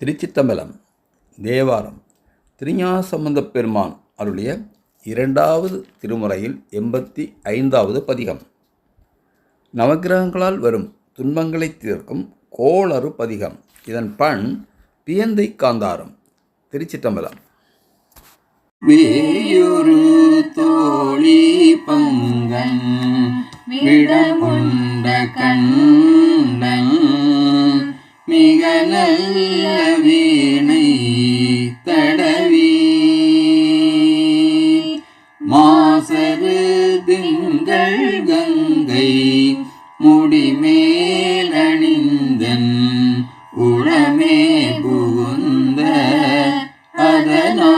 திருச்சித்தம்பலம் தேவாரம் திருஞாசம்பந்தப் பெருமான் அருளிய இரண்டாவது திருமுறையில் எண்பத்தி ஐந்தாவது பதிகம். நவக்கிரகங்களால் வரும் துன்பங்களை தீர்க்கும் கோளறு பதிகம். இதன் பண் பியந்தை காந்தாரம் திருச்சித்தம்பலம் வேயுரு மேலணிந்தன் உளமே புகுந்த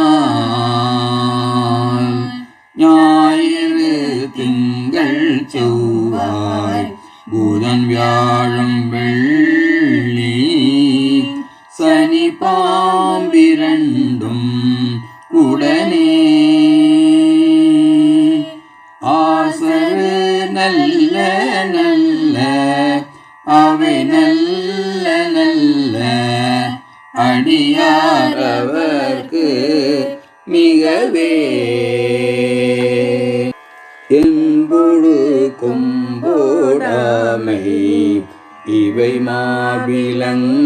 அதனால் ஞாயிறு திங்கள் செவ்வாய் புதன் வியாழம் வெள்ளி சனி பாம்பிரண்டும் உடனே என்பொடு கொம்போடாமை இவை மாவிலங்க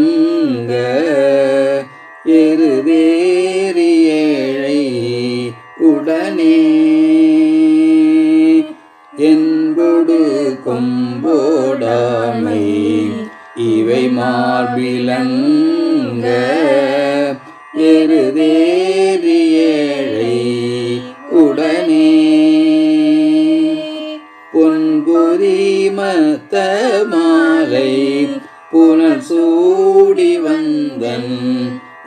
எருதேறி ஏழை உடனே என்பொடு கொம்போடாமை இவை மார்பிலங்க எருதே பூத்த மாலை புனல் சூடி வந்தன்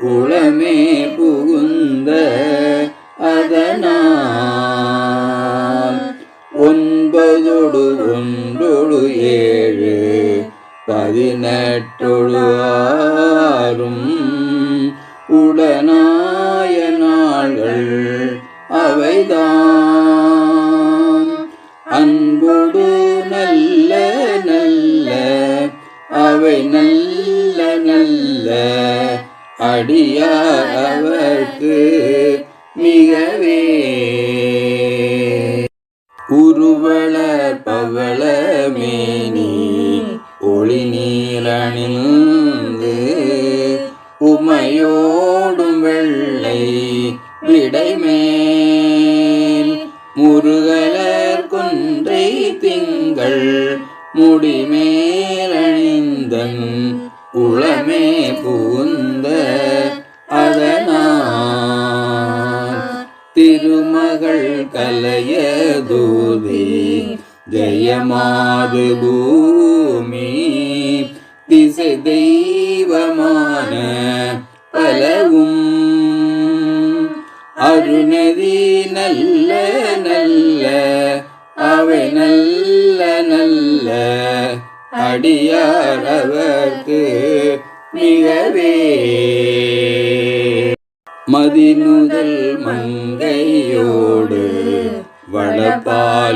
குளமே புகுந்த அதனால். ஒன்பதொடு ஒன்றொடு ஏழு பதினெட்டு அவை நல்ல நல்ல அடியார் அவர்க்கு மிகவே. உருவள பவள மேனி ஒளி நீரணிந்து உமையோடும் வெள்ளை விடைமேல் முருகலர் குன்றை திங்கள் முடிமே அதன் உளமே பூந்த அதனார். திருமகள் கலைய தூதி ஜெயமாது பூமி. திசை தெய்வமான பலவும் அருணதி நல்ல நல்ல அவை நல்ல நல்ல அடியார் மிகவே. மதிநுதல் மங்கையோடு வடபாலிருந்து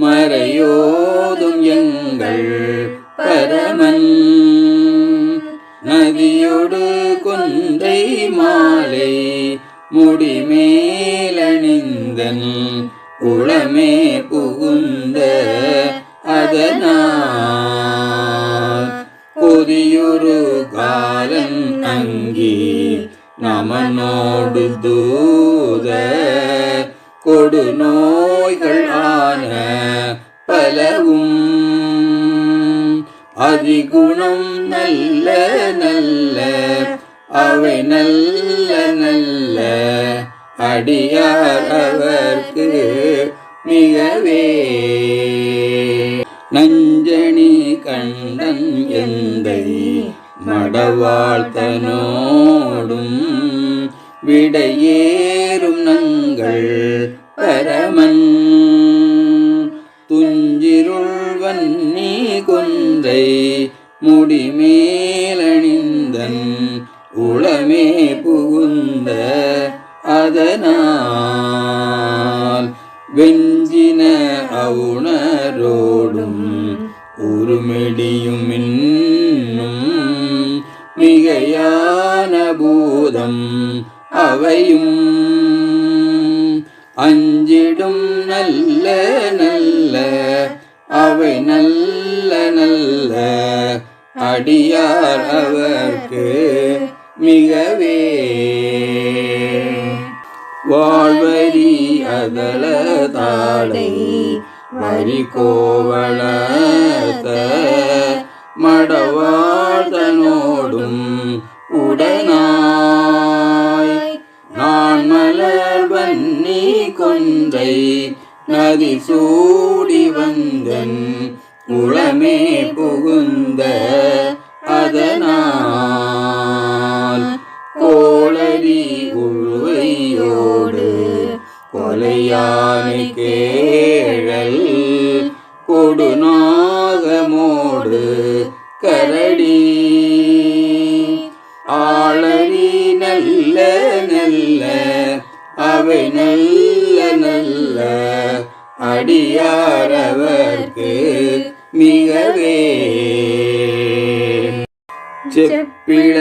மறையோதும் எங்கள் பரமன். நதியோடு கொன்றை மாலை முடிமேலணிந்தன் உளமே புகுந்த அதனால் பொதியொரு காலன் அங்கி நமனோடு தூத கொடு நோய்கள் ஆன பலவும் அதிகுணம் நல்ல நல்ல அவை நல்ல நல்ல அடியார் அவர்க்கு மிகவே நஞ்சனி கண்டன் எந்தை மடவாழ்த்தனோடும் விடையேறும் நங்கள் பரமன். துஞ்சிருள்வன் நீ கொன்றை முடிமேலணிந்தன் உளமே புகுந்த அதனால். வெண் அவுணரோடும் உருமெடியும் இன்னும் அஞ்ஞான பூதம் அவையும். அஞ்சிடும் நல்ல நல்ல அவை நல்ல நல்ல அடியார் அவர்க்கு மிகவே. வாழ்வரி அதல தாடை வரிகோவளத்த மடவாழ்தனோடும் உடனாய் நான் மலர் வன்னி கொன்றை நதி சூடி வந்தன் கொலையானை கேழல் கொடுநாகமோடு கரடி. ஆளரி நல்ல நல்ல அவை நல்ல நல்ல அடியாரவர்க்கு மிகவே. செப்பிள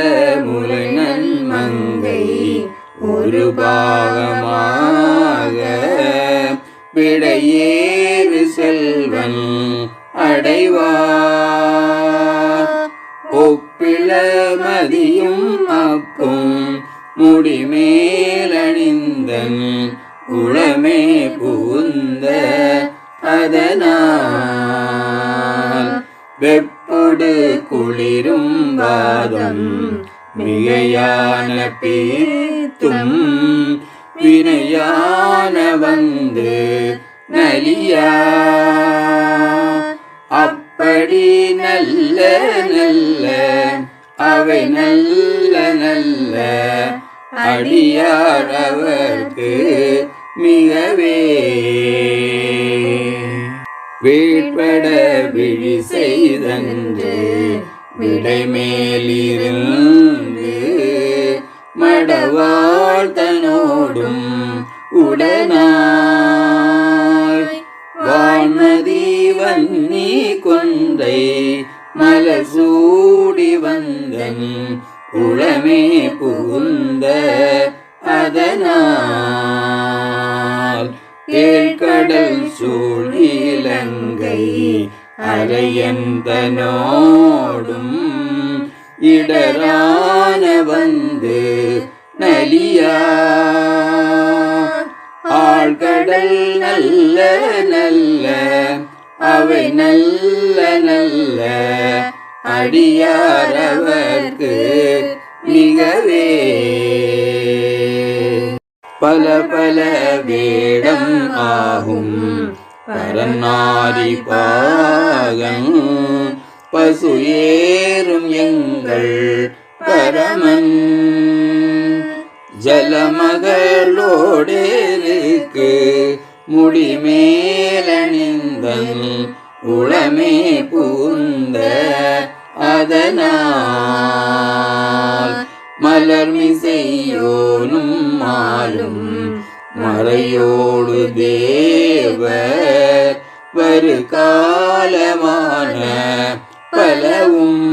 முலை நன்மங்கை ஒரு பாகமா விடையேறு செல்வன் அடைவார். ஒப்பிள மதியும் அப்பும் முடிமேலணிந்தன் உளமே புகுந்த அதனால். வெப்பொடு குளிரும் வாதம் மிகையான பீத்தும் வினையான வந்து நலியா. அப்படி நல்ல நல்ல அவை நல்ல நல்ல அடியாரவர்க்கு மிகவே. வீழ்பட விழி செய்தன்று விடைமேலிருந்து மடவா உடனாய். வாழ்மதீவன் நீ கொன்றை மலர் சூடி வந்தன் உளமே புகுந்த அதனால் ஏழ்கடல் சூழிலங்கை அரையந்தனோடும் இடரான வந்து நலியா ஆழ்கடல் நல்ல நல்ல அவை நல்ல நல்ல. அடியாரவர்க்கு மிகவே. பல பல வேடம் ஆகும் பரநாரி பாகம் பசு ஏறும் எங்கள் பரமன். ஜலமகளோடே ஜலமகளோடேருக்கு முடிமேலணிந்தன் உளமே பூந்த அதனால் மலர்மிசையோனும் மாலும் மறையோடு தேவர் வரு காலமான பலவும்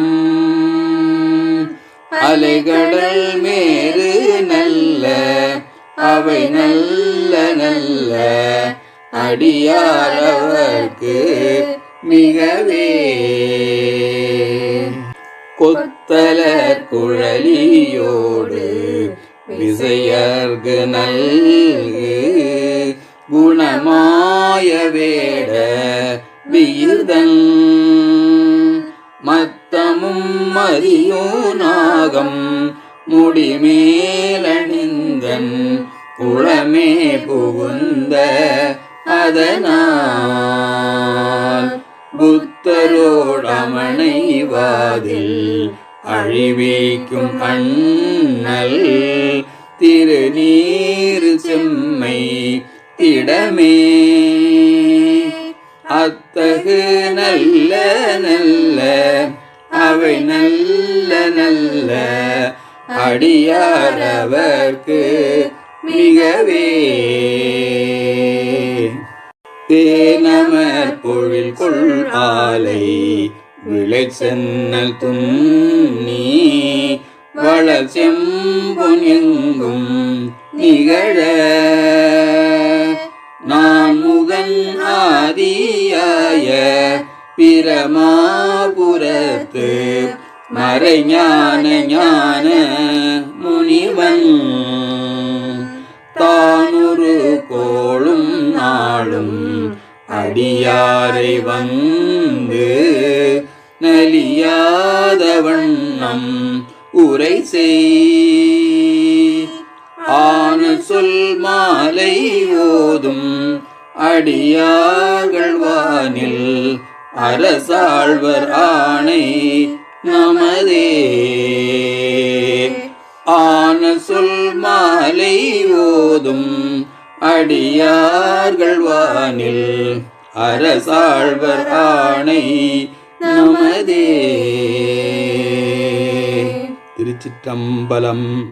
அலைகடல் மேறு நல்ல அவை நல்ல நல்ல அடியாரவர்க்கு மிகவே. கொத்தல குழலியோடு விசையர்கு நல்கு குணமாய வேட வியுதன். மத்தமும் மதியும் நாகம் முடிமேலணிந்தன். உளமே புகுந்த அதனால் புத்தரோடமனைவாதில் அழிவிக்கும் அண்ணல் திருநீர் செம்மை திடமே. அத்தகு நல்ல நல்ல அவை நல்ல நல்ல அடியாரவர்க்கு மிகவே தேனமர் பொழில் கொள் ஆலை விளை சென்னல் துண்ணி வளர் செம்பொன் எங்கும் நிகழ. நான் முகன் ஆதியாய பிரமாபுரத்து மறைஞான ஞான முனிவன். அடியாரை வந்து நலியாத வண்ணம் உரை செய். ஆன சொல் மாலை ஓதும் அடியார்கள் வானில் அரசாழ்வர் ஆணை நமதே. ஆன சொல் மாலை ஓதும் அடியார்கள் வானில் அரசாழ்வர் ஆணை நமதே. திருச்சிற்றம்பலம்.